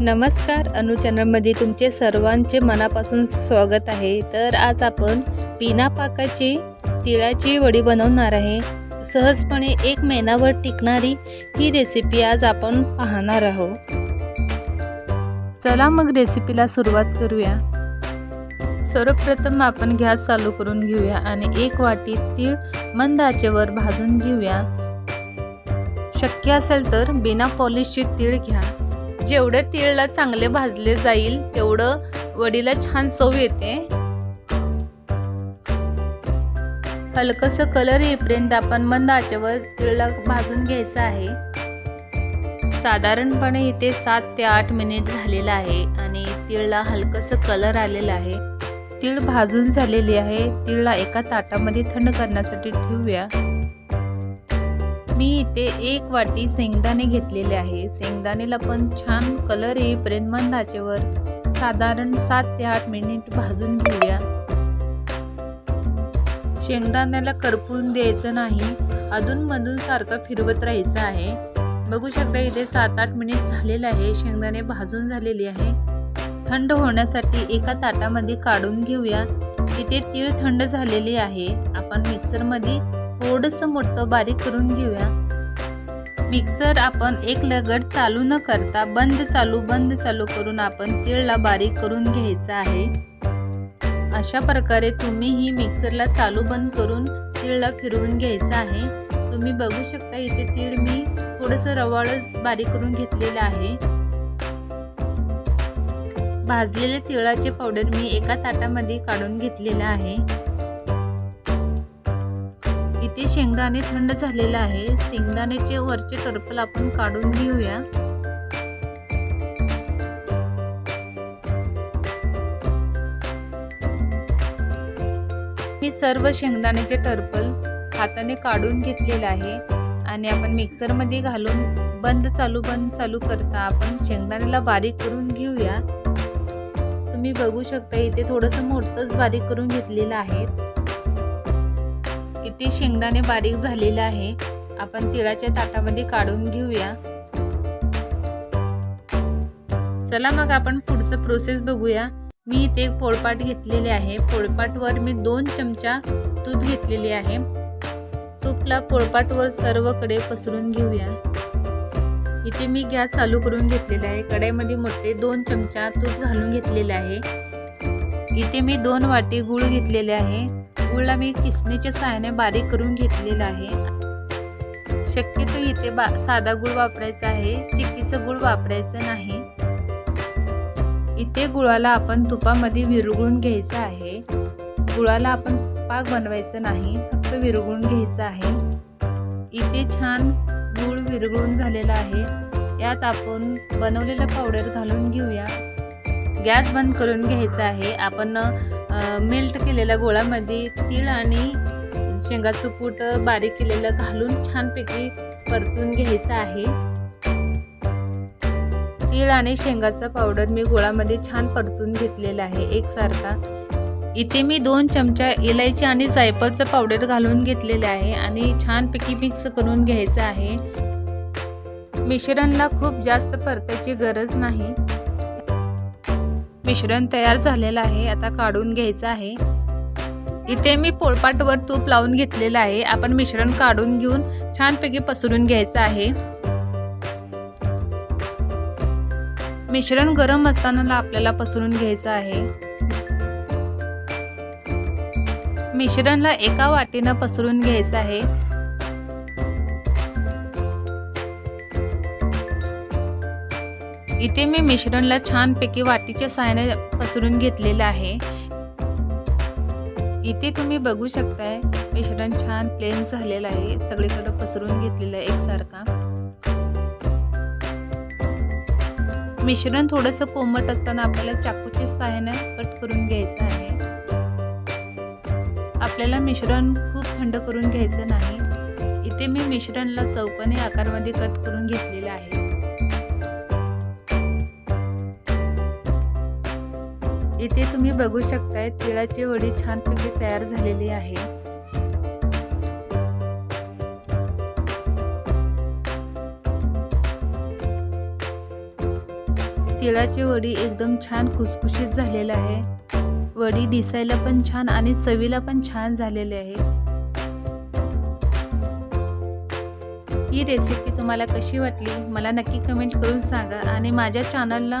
नमस्कार अनु चॅनलमध्ये तुमचे सर्वांचे मनापासून स्वागत आहे. तर आज आपण पिना पाकाची तिळाची वडी बनवणार आहे. सहजपणे एक महिनाभर टिकणारी ही रेसिपी आज आपण पाहणार आहोत. चला मग रेसिपीला सुरुवात करूया. सर्वप्रथम आपण गॅस चालू करून घेऊया आणि एक वाटी तीळ मंद आचेवर भाजून घेऊया. शक्य असेल तर बिना पॉलिशचे तीळ घ्या. जेवढे तिळला चांगले भाजले जाईल तेवढं वडीला छान चव येते. हलकस कलर येईपर्यंत आपण मंद आचेवर तिळला भाजून घ्यायचं आहे. साधारणपणे इथे सात ते आठ मिनिट झालेलं आहे आणि तिळला हलकस कलर आलेला आहे. तीळ भाजून झालेली आहे. तीळला एका ताटामध्ये थंड करण्यासाठी ठेवूया. मी इथे एक वाटी शेंगदाणे घेतलेले आहे. शेंगदाणेला पण छान कलर येईपर्यंत मंद आचेवर साधारण सात ते आठ मिनिट भाजून घेऊया. शेंगदाण्याला करपून द्यायचं नाही. अधूनमधून सारखं फिरवत राहायचं आहे. बघू शकता इथे सात आठ मिनिट झालेलं आहे. शेंगदाणे भाजून झालेली आहे. थंड होण्यासाठी एका ताटामध्ये काढून घेऊया. इथे तीळ थंड झालेली आहे. आपण मिक्सरमध्ये थोडंसं मोठं बारीक करून घेऊया. मिक्सर आपण एक लगट चालू न करता बंद चालू बंद चालू करून आपण तीळला बारीक करून घ्यायचं आहे. अशा प्रकारे तुम्ही ही मिक्सरला चालू बंद करून तीळला फिरवून घ्यायचं आहे. तुम्ही बघू शकता इथे तीळ मी थोडंसं रवाळच बारीक करून घेतलेलं आहे. भाजलेले तिळाचे पावडर मी एका ताटामध्ये काढून घेतलेलं आहे. ते शेंगदाणे थंड झालेलं आहे. शेंगदाण्याचे वरचे टरपल आपण काढून घेऊया. मी सर्व शेंगदाण्याचे टरपल हाताने काढून घेतलेलं आहे आणि आपण मिक्सरमध्ये घालून बंद चालू बंद चालू करता आपण शेंगदाण्याला बारीक करून घेऊया. तुम्ही बघू शकता इथे थोडंसं मोठंच बारीक करून घेतलेलं आहे. इथे शेंगदाणे बारीक झालेले आहे. आपण तिळाच्या ताटामध्ये काढून घेऊया. चला मग आपण पुढचं प्रोसेस बघूया. मी इथे एक पोळपाट घेतलेले आहे. पोळपाटवर मी दोन चमचा तूप घेतलेले आहे. तूपला पोळपाटवर सर्वकडे पसरून घेऊया. इथे मी गॅस चालू करून घेतलेला आहे. कढाईमध्ये मोठे दोन चमचा तूप घालून घेतलेले आहे. इथे मी दोन वाटी गूळ घेतलेले आहे. गुळला मी किसणीच्या सहाय्याने बारीक करून घेतलेला आहे. शक्यतो इथे बा साधा गुळ वापरायचा आहे चिक्कीचं गुळ वापरायचं नाही. इथे गुळाला आपण तुपामध्ये विरघळून घ्यायचं आहे. गुळाला आपण पाक बनवायचं नाही फक्त विरघळून घ्यायचं आहे. इथे छान गूळ विरघळून झालेला आहे. यात आपण बनवलेला पावडर घालून घेऊया. गॅस बंद करून घ्यायचा आहे. आपण मेल्ट केलेल्या गोळामध्ये तीळ आणि शेंगाचं पूट बारीक केलेलं घालून छानपैकी परतून घ्यायचं आहे. तीळ आणि शेंगाचा पावडर मी गोळामध्ये छान परतून घेतलेला आहे एकसारखा. इथे मी दोन चमचा इलायची आणि जायफळचं पावडर घालून घेतलेले आहे आणि छानपैकी मिक्स करून घ्यायचं आहे. मिश्रणला खूप जास्त परतायची गरज नाही. मिश्रण तयार झालेलं आहे. आता काढून घ्यायचं आहे. इथे मी पोळपाटवर तूप लावून घेतलेलं आहे. आपण मिश्रण काढून घेऊन छानपैकी पसरून घ्यायचं आहे. मिश्रण गरम असताना आपल्याला पसरून घ्यायचं आहे. मिश्रणला एका वाटीनं पसरून घ्यायचं आहे. इथे मी मिश्रणला छानपैकी वाटीच्या साहाय्याने पसरून घेतलेलं आहे. इथे तुम्ही बघू शकताय मिश्रण छान प्लेन झालेलं आहे. सगळीकडे पसरून घेतलेलं आहे एकसारखा. मिश्रण थोडंसं कोमट असताना आपल्याला चाकूच्या सहाय्याने कट करून घ्यायचं आहे. आपल्याला मिश्रण खूप थंड करून घ्यायचं नाही. इथे मी मिश्रणला चौकने आकारमध्ये कट करून घेतलेलं आहे. इथे तुम्ही बघू शकताय तिळाची वडी छानपैकी तयार झालेली आहे. तिळाची वडी एकदम छान खुसखुशीत झालेलं आहे. वडी दिसायला पण छान आणि चवीला पण छान झालेले आहे. ही रेसिपी तुम्हाला कशी वाटली? मला नक्की कमेंट करून सांगा आणि माझ्या चॅनलला